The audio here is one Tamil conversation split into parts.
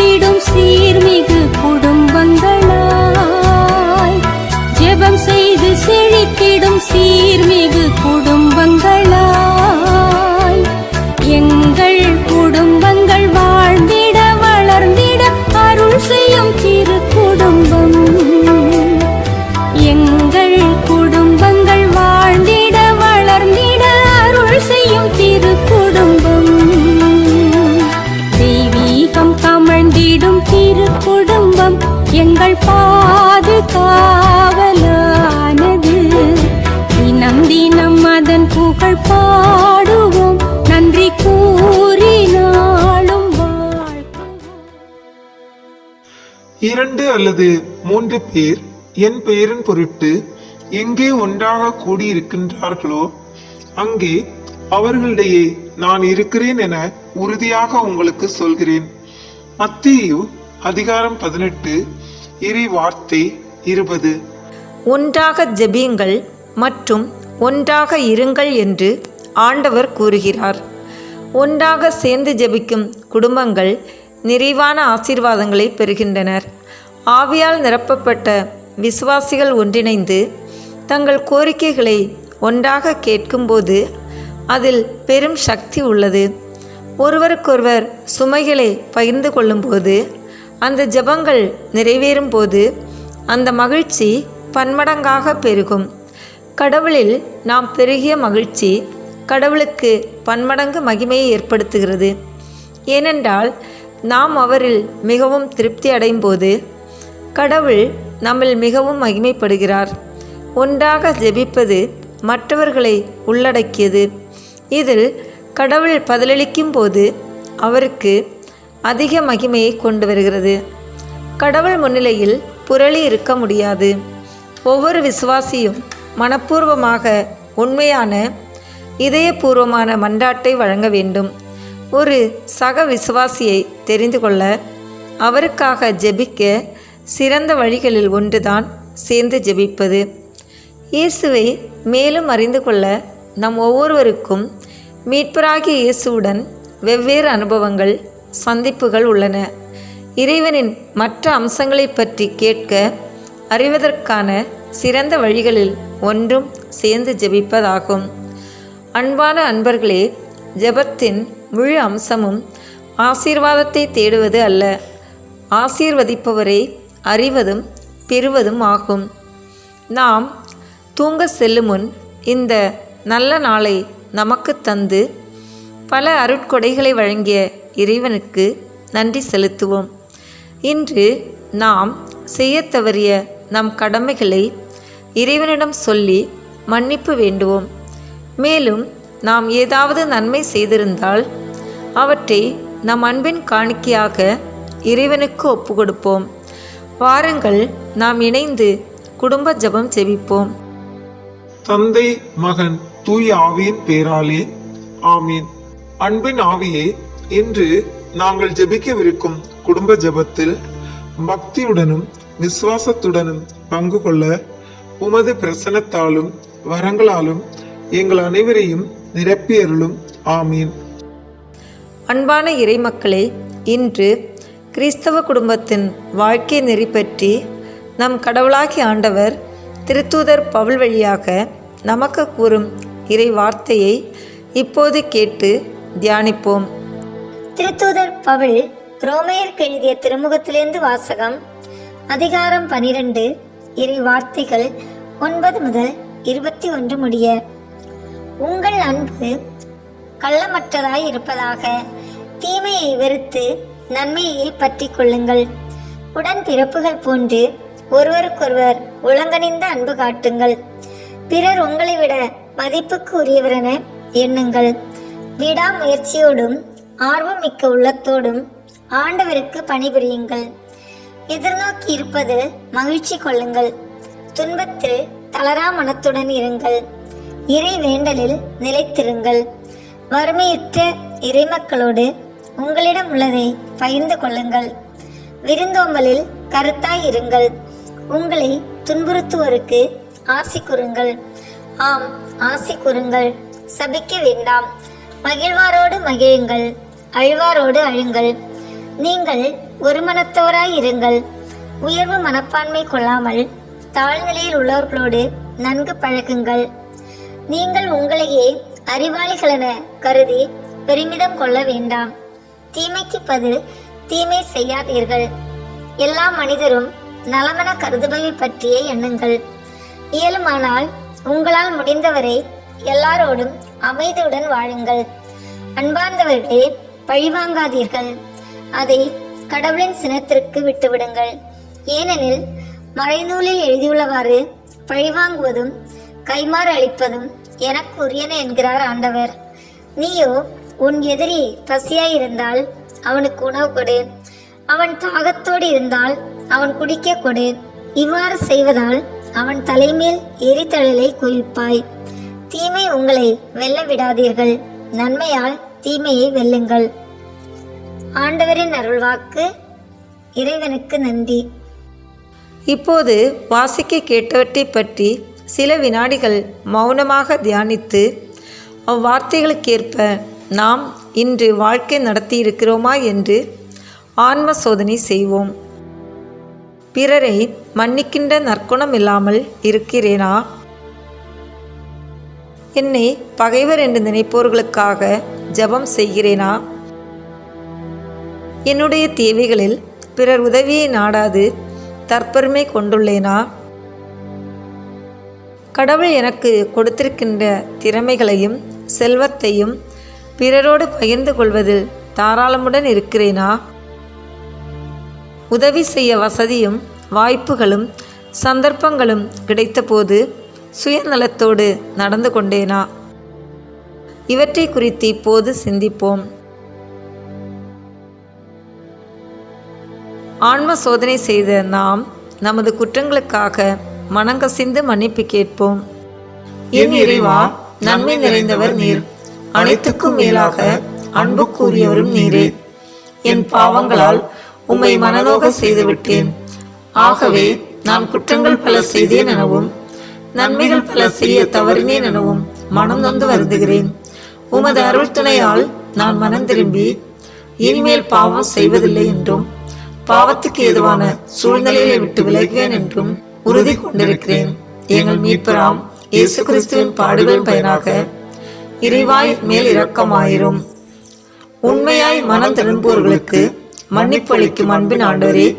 செழித்திடும் கமழ்ந்திடும் திரு குடும்பம் எங்கள் பாதுகாவலானது தினம் தினம் அதன் புகழ் பாடுவோம். நன்றி கூறினாலும் இரண்டு அல்லது மூன்று பேர் என் பெயரின் பொருட்டு எங்கே ஒன்றாக கூடியிருக்கின்றார்களோ அங்கே அவர்களிடையே நான் இருக்கிறேன் என உறுதியாக உங்களுக்கு சொல்கிறேன். மத்தியு அதிகாரம் பதினெட்டு இறை வார்த்தை இருபது. ஒன்றாக ஜெபியுங்கள் மற்றும் ஒன்றாக இருங்கள் என்று ஆண்டவர் கூறுகிறார். ஒன்றாக சேர்ந்து ஜெபிக்கும் குடும்பங்கள் நிறைவான ஆசீர்வாதங்களை பெறுகின்றனர். ஆவியால் நிரப்பப்பட்ட விசுவாசிகள் ஒன்றிணைந்து தங்கள் கோரிக்கைகளை ஒன்றாக கேட்கும்போது அதில் பெரும் சக்தி உள்ளது. ஒருவருக்கொருவர் சுமைகளை பகிர்ந்து கொள்ளும்போது அந்த ஜெபங்கள் நிறைவேறும் போது அந்த மகிழ்ச்சி பன்மடங்காக பெருகும். கடவுளில் நாம் பெருகிய மகிழ்ச்சி கடவுளுக்கு பன்மடங்கு மகிமையை ஏற்படுத்துகிறது. ஏனென்றால் நாம் அவரில் மிகவும் திருப்தி அடையும் போது கடவுள் நம்மில் மிகவும் மகிமைப்படுகிறார். ஒன்றாக ஜெபிப்பது மற்றவர்களை உள்ளடக்கியது. இதில் கடவுள் பதிலளிக்கும் போது அவருக்கு அதிக மகிமையை கொண்டு வருகிறது. கடவுள் முன்னிலையில் புரளி இருக்க முடியாது. ஒவ்வொரு விசுவாசியும் மனப்பூர்வமாக உண்மையான இதயபூர்வமான மன்றாட்டை வழங்க வேண்டும். ஒரு சக விசுவாசியை தெரிந்து கொள்ள அவருக்காக ஜெபிக்க சிறந்த வழிகளில் ஒன்றுதான் சேர்ந்து ஜெபிப்பது. இயேசுவை மேலும் அறிந்து கொள்ள நம் ஒவ்வொருவருக்கும் மீட்பராகிய இயேசுவுடன் வெவ்வேறு அனுபவங்கள் சந்திப்புகள் உள்ளன. இறைவனின் மற்ற அம்சங்களை பற்றி கேட்க அறிவதற்கான சிறந்த வழிகளில் ஒன்றும் சேர்ந்து ஜெபிப்பதாகும். அன்பான அன்பர்களே ஜெபத்தின் முழு அம்சமும் ஆசீர்வாதத்தை தேடுவது அல்ல. ஆசீர்வதிப்பவரை அறிவதும் பெறுவதும் ஆகும். நாம் தூங்க செல்லும் முன் இந்த நல்ல நாளை நமக்கு தந்து பல அருட்கொடைகளை வழங்கிய இறைவனுக்கு நன்றி செலுத்துவோம். இன்று நாம் செய்ய தவறிய நம் கடமைகளை இறைவனிடம் சொல்லி மன்னிப்பு வேண்டுவோம். மேலும் நாம் ஏதாவது நன்மை செய்திருந்தால் அவற்றை நம் அன்பின் காணிக்கையாக இறைவனுக்கு ஒப்பு கொடுப்போம் வாருங்கள் நாம் இணைந்து குடும்ப ஜெபம் செவிப்போம் தந்தை மகன் தூய் ஆவியின் பேராலே. ஆமீன். அன்பின் ஆவியே இன்று நாங்கள் ஜெபிக்கவிருக்கும் குடும்ப ஜெபத்தில் பக்தியுடனும் விசுவாசத்துடனும் பங்கு கொள்ள உமது பிரசனத்தாலும் வரங்களாலும் எங்கள் அனைவரையும் நிரப்பியருளும். ஆமீன். அன்பான இறைமக்களே இன்று கிறிஸ்தவ குடும்பத்தின் வாழ்க்கை நெறி பற்றி நம் கடவுளாகி ஆண்டவர் திருத்தூதர் பவுல் வழியாக நமக்கு கூறும் இறை வார்த்தையை இப்போது கேட்டு தியானிப்போம். திருத்தூதர் பவுல் ரோமையருக்கு எழுதிய திருமுகத்திலிருந்து வாசகம் அதிகாரம் பனிரெண்டு இறை வார்த்தைகள் ஒன்பது முதல் இருபத்தி ஒன்று முடிய உங்கள் அன்பு கள்ளமற்றதாய் இருப்பதாக தீமையை வெறுத்து நன்மையை பற்றி கொள்ளுங்கள். உடன் பிறப்புகள் போன்று ஒருவருக்கொருவர் உலங்கணிந்த அன்பு காட்டுங்கள். பிறர் உங்களை விட மதிப்புக்கு உரியவரென எண்ணுங்கள். விடாமுயற்சியோடும் ஆர்வம் மிக்க உள்ளத்தோடும் ஆண்டவருக்கு பணிபுரியுங்கள். எதிர்நோக்கி இருப்பதில் மகிழ்ச்சி கொள்ளுங்கள். துன்பத்தில் தளரா மனத்துடன் இருங்கள். இறை வேண்டலில் நிலைத்திருங்கள். வறுமையுற்ற இறைமக்களோடு உங்களிடம் உள்ளதை பகிர்ந்து கொள்ளுங்கள். விருந்தோம்பலில் கருத்தாய் இருங்கள். உங்களை துன்புறுத்துவோருக்கு ஆசி கூறுங்கள். ஆம் ஆசி கூறுங்கள். சபிக்க வேண்டாம். மகிழ்வாரோடு மகிழுங்கள். அழ்வாரோடு அழுங்கள். நீங்கள் ஒருமனத்தவராய் இருங்கள். உயர்வு மனப்பான்மை கொள்ளாமல் தாழ்நிலையில் உள்ளவர்களோடு நன்கு பழகுங்கள். நீங்கள் உங்களையே அறிவாளிகளென கருதி பெருமிதம் கொள்ள வேண்டாம். தீமைக்கு பதில் தீமை செய்யாதீர்கள். எல்லா மனிதரும் நலமென கருதுபவை பற்றியே எண்ணுங்கள். இயலுமானால் உங்களால் முடிந்தவரை எல்லாரோடும் அமைதியுடன் வாழுங்கள். அன்பார்ந்தவர்களே பழிவாங்காதீர்கள் அதை கடவுளின் சினத்திற்கு விட்டுவிடுங்கள். ஏனெனில் மறைநூலில் எழுதியுள்ளவாறு பழிவாங்குவதும் கைமாறு அளிப்பதும் எனக்கு உரியன என்கிறார் ஆண்டவர். நீயோ உன் எதிரி பசியாயிருந்தால் அவனுக்கு உணவு கொடு. அவன் தாகத்தோடு இருந்தால் அவன் குடிக்க கொடு. இவ்வாறு செய்வதால் அவன் தலைமேல் எரித்தழலை குவிப்பாய் தீமை உங்களை வெல்ல விடாதீர்கள். நன்மையால் தீமையை வெல்லுங்கள். ஆண்டவரின் அருள்வாக்கு இறைவனுக்கு நன்றி. இப்போது வாசிக்க கேட்டவற்றை பற்றி சில வினாடிகள் மௌனமாக தியானித்து அவ்வார்த்தைகளுக்கேற்ப நாம் இன்று வாழ்க்கை நடத்தியிருக்கிறோமா என்று ஆன்ம சோதனை செய்வோம். பிறரை மன்னிக்கின்ற நற்குணம் இல்லாமல் இருக்கிறேனா? என்னை பகைவர் என்று நினைப்போர்களுக்காக ஜெபம் செய்கிறேனா? என்னுடைய தேவைகளில் பிறர் உதவியை நாடாது தற்பெருமை கொண்டுள்ளேனா? கடவுள் எனக்கு கொடுத்திருக்கின்ற திறமைகளையும் செல்வத்தையும் பிறரோடு பகிர்ந்து கொள்வதில் தாராளமுடன் இருக்கிறேனா? உதவி செய்ய வசதியும் வாய்ப்புகளும் சந்தர்ப்பங்களும் கிடைத்தபோது சுயநலத்தோடு நடந்து கொண்டேனா? இவற்றை குறித்து இப்போது சிந்திப்போம். ஆன்ம சோதனை செய்த நாம் நமது குற்றங்களுக்காக மனங்கசிந்து மன்னிப்பு கேட்போம். என் இறைவா நன்மை நிறைந்தவர் நீர். அனைத்துக்கும் மேலாக அன்பு கூறியவரும் நீரே. என் பாவங்களால் உம்மை மனநோக செய்துவிட்டேன். ஆகவே நான் குற்றங்கள் பல செய்தேன் எனவும் நன்மைகள் பல செய்ய தவறினேன் எனவும் மனம் நொந்து வருந்துகிறேன். உமது அருள் துணையால் நான் மனம் திரும்பி இனிமேல் பாவம் செய்வதில்லை என்றும் பாவத்துக்கு ஏதுவான சூழ்நிலையை விட்டு விலகுவேன் என்றும் உறுதி கொண்டிருக்கிறேன். எங்கள் மீட்பராம் இயேசு கிறிஸ்துவின் பாடுகளின் பயனாக இறைவாய் மேல் இரக்கமாயிரும். உண்மையாய் மனம் திரும்புவோர்களுக்கு மன்னிப்பு அளிக்கும் அன்பின் ஆண்டவரே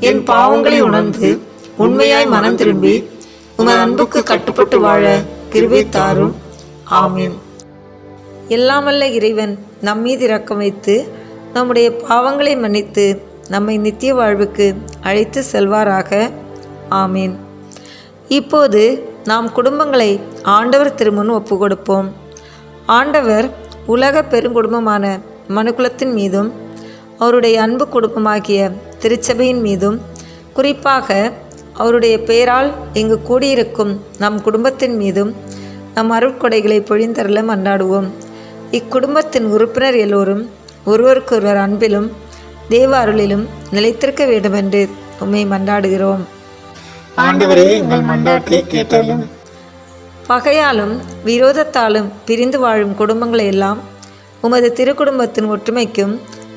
என் பாவங்களை உணர்ந்து உண்மையாய் மனம் திரும்பி உமது அன்புக்கு கட்டுப்பட்டு வாழ கிருபை தாரும். ஆமீன். எல்லாமல்ல இறைவன் நம்மீது இரக்கம் வைத்து நம்முடைய பாவங்களை மன்னித்து நம்மை நித்திய வாழ்வுக்கு அழைத்து செல்வாராக. ஆமீன். இப்போது நாம் குடும்பங்களை ஆண்டவர் திருமுன் ஒப்பு கொடுப்போம் ஆண்டவர் உலக பெருங்குடும்பமான மனுக்குலத்தின் மீதும் அவருடைய அன்பு குடும்பமாகிய திருச்சபையின் மீதும் குறிப்பாக அவருடைய பெயரால் இங்கு கூடியிருக்கும் நம் குடும்பத்தின் மீதும் நம் அருட்கொடைகளை பொழிந்தருள மன்றாடுவோம். இக்குடும்பத்தின் உறுப்பினர் எல்லோரும் ஒருவருக்கொருவர் அன்பிலும் தேவ அருளிலும் நிலைத்திருக்க வேண்டுமென்று உம்மை மன்றாடுகிறோம். ஆண்டவரே எங்கள் மன்றாட்டை கேட்டாலும் பகையாலும் விரோதத்தாலும் பிரிந்து வாழும் குடும்பங்களை எல்லாம் உமது திருக்குடும்பத்தின் ஒற்றுமைக்கும்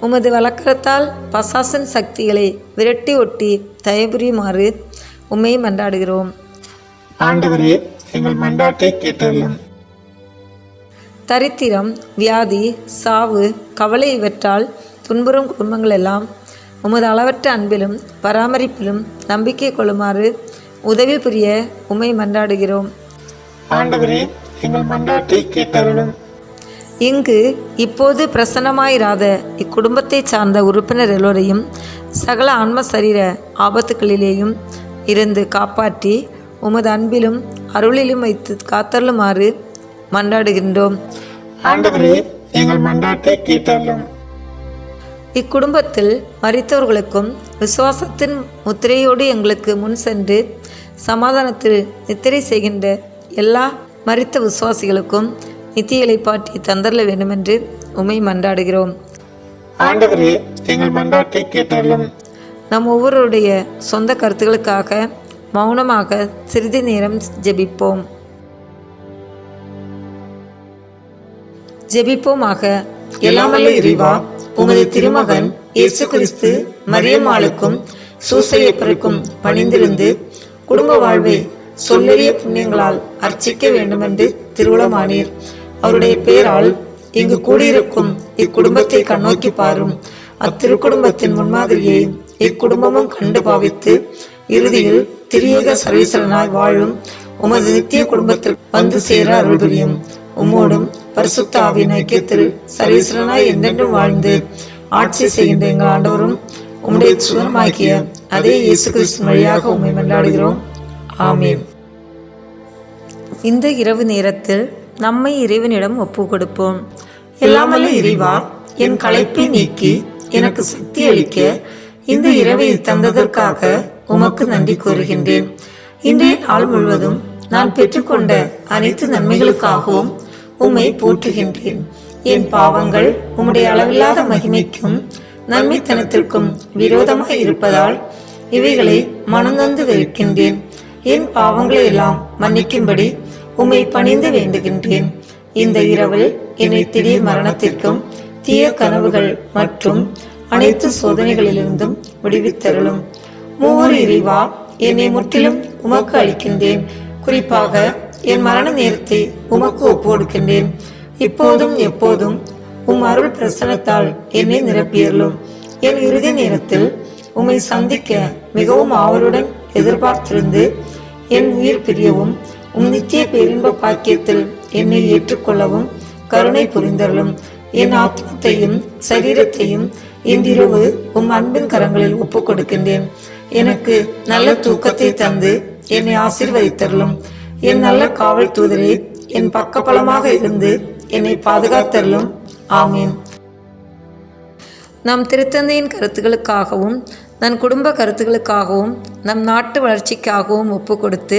உமது வழக்கரத்தால் பசாசன் சக்திகளை விரட்டி ஒட்டி தயபுரியுமாறு உம்மை மன்றாடுகிறோம். ஆண்டவரே எங்கள் மன்றாட்டை கேட்டாலும் தரித்திரம் வியாதி சாவு கவலை இவற்றால் துன்புறும் குடும்பங்கள் எல்லாம் உமது அளவற்ற அன்பிலும் பராமரிப்பிலும் நம்பிக்கை கொள்ளுமாறு உதவி புரிய உமை மன்றாடுகிறோம். ஆண்டவரே எங்கள் மன்றாட்டை கேட்டாலும் இங்கு இப்போது பிரசன்னமாயிராத இக்குடும்பத்தை சார்ந்த உறுப்பினர் எல்லோரையும் சகல ஆன்ம சரீர ஆபத்துக்களிலேயும் இருந்து காப்பாற்றி உமது அன்பிலும் அருளிலும் வைத்து காத்தருளுமாறு மன்றாடுகின்றோம். ஆண்டவரே எங்கள் மன்றாட்டை கேட்டருளும். இக்குடும்பத்தில் மரித்தவர்களுக்கும் விசுவாசத்தின் முத்திரையோடு எங்களுக்கு முன் சென்று சமாதானத்தில் நித்திரை செய்கின்ற எல்லா மரித்த விசுவாசிகளுக்கும் நித்திய இலைப்பாற்றி தந்தரல வேண்டுமென்று உமை மன்றாடுகிறோம். ஆண்டவரே எங்கள் மன்றாட்டை கேட்டருளும் நம் ஒவ்வொருடைய சொந்த கருத்துக்களுக்காக மௌனமாக சிறிது நேரம் ஜெபிப்போம். ஜெபிப்போமாக. எல்லாமல்ல இறைவா உமது திருமகன் இயேசு கிறிஸ்து மரியம்மாளுக்கும் சூசையப்பருக்கும் பணிந்திருந்து குடும்ப வாழ்வை சொல்லறிய புண்ணியங்களால் அர்ச்சிக்க வேண்டுமென்று திருவுளமானீர். அவருடைய பேரால் இங்கு கூடியிருக்கும் இக்குடும்பத்தை கண்ணோக்கி பாரும். அத்திருக்குடும்பத்தின் முன்மாதிரியை இக்குடும்பமும் கண்டு பாவித்து இறுதியில் திரியேக சர்வீசரனாய் வாழும் உமது நித்திய குடும்பத்தில் வந்து சேர அருள் புரியும் உம்மோடும் பரிசுத்த ஆவியின் ஐக்கியத்தில் சர்வீசரனாய் என்றென்றும் வாழ்ந்து ஆட்சி செய்கின்ற எங்கள் ஆண்டவரும் உம்முடைய சுகமாக்கிய அதே இயேசு கிறிஸ்து வழியாக உம்மை மன்றாடுகிறோம். ஆமீன். இந்த இரவு நேரத்தில் நம்மை இறைவனிடம் ஒப்பு கொடுப்போம் எல்லாமல்ல இறைவா என் களைப்பை நீக்கி எனக்கு சக்தி அளிக்க இந்த இரவை தந்ததற்காக உமக்கு நன்றி கூறுகின்றேன். இன்றைய நாள் முழுவதும் நான் பெற்றுக்கொண்ட அனைத்து நன்மைகளுக்காகவும் உம்மை போற்றுகின்றேன். என் பாவங்கள் உம்முடைய அளவில்லாத மகிமைக்கும் நன்மைத்தனத்திற்கும் விரோதமாக இருப்பதால் இவைகளை மனநொந்து வெறுக்கின்றேன். என் பாவங்களை எல்லாம் மன்னிக்கும்படி உம்மை பணிந்து வேண்டுகின்றேன். இந்த இரவில் என்னை திடீர் மரணத்திற்கும் தீய கனவுகள் மற்றும் அனைத்து சோதனைகளிலிருந்தும் விடுவித்தருளும். மூவர் இறைவா என்னை முற்றிலும் உமக்கு அளிக்கின்றேன். குறிப்பாக என் மரண நேரத்தை உமக்கு ஒப்புக்கொடுக்கின்றேன். இப்போதும் எப்போதும் உம் அருள் பிரசனத்தால் என்னை நிரப்பியருளும். என் இறுதி நேரத்தில் உம்மை சந்திக்க மிகவும் ஆவலுடன் எதிர்பார்த்திருந்து என் உயிர் பிரியவும் உம் நித்திய பேரின்ப பாக்கியத்தில் என்னை ஏற்றுக்கொள்ளவும் கருணை புரிந்தருளும். என் ஆத்மத்தையும் சரீரத்தையும் இன்றிரவு உம் அன்பின் கரங்களில் ஒப்புக் கொடுக்கின்றேன் எனக்கு நல்ல தூக்கத்தை தந்து என்னை ஆசீர்வதித்தருளும். என் நல்ல காவல் தூதரே என் பக்கபலமாக இருந்து என்னை பாதுகாத்தருளும். ஆமீன். நம் திருத்தந்தையின் கருத்துக்களுக்காகவும் நம் குடும்ப கருத்துக்களுக்காகவும் நம் நாட்டு வளர்ச்சிக்காகவும் ஒப்பு கொடுத்து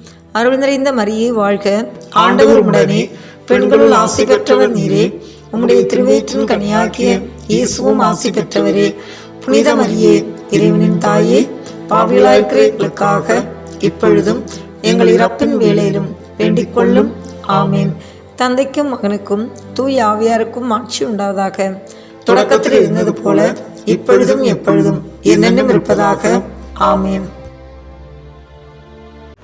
அருள் நிறைந்த மரியே வாழ்க. ஆண்டவர் உடனே பெண்களுள் ஆசி பெற்றவர் நீரே. உம்முடைய திருவயிற்றின் கனியாக்கிய இயேசுவும் ஆசி பெற்றவரே. புனித மரியே இறைவனின் தாயே பாவிகளாயிருக்கிற எங்களுக்காக இப்பொழுதும் எங்கள் இறப்பின் வேளையிலும் வேண்டிக் கொள்ளும் ஆமீன். தந்தைக்கும் மகனுக்கும் தூய் ஆவியாருக்கும் ஆட்சி உண்டாவதாக. தொடக்கத்தில் இருந்தது போல இப்பொழுதும் எப்பொழுதும் என்னென்னும் இருப்பதாக. ஆமீன்.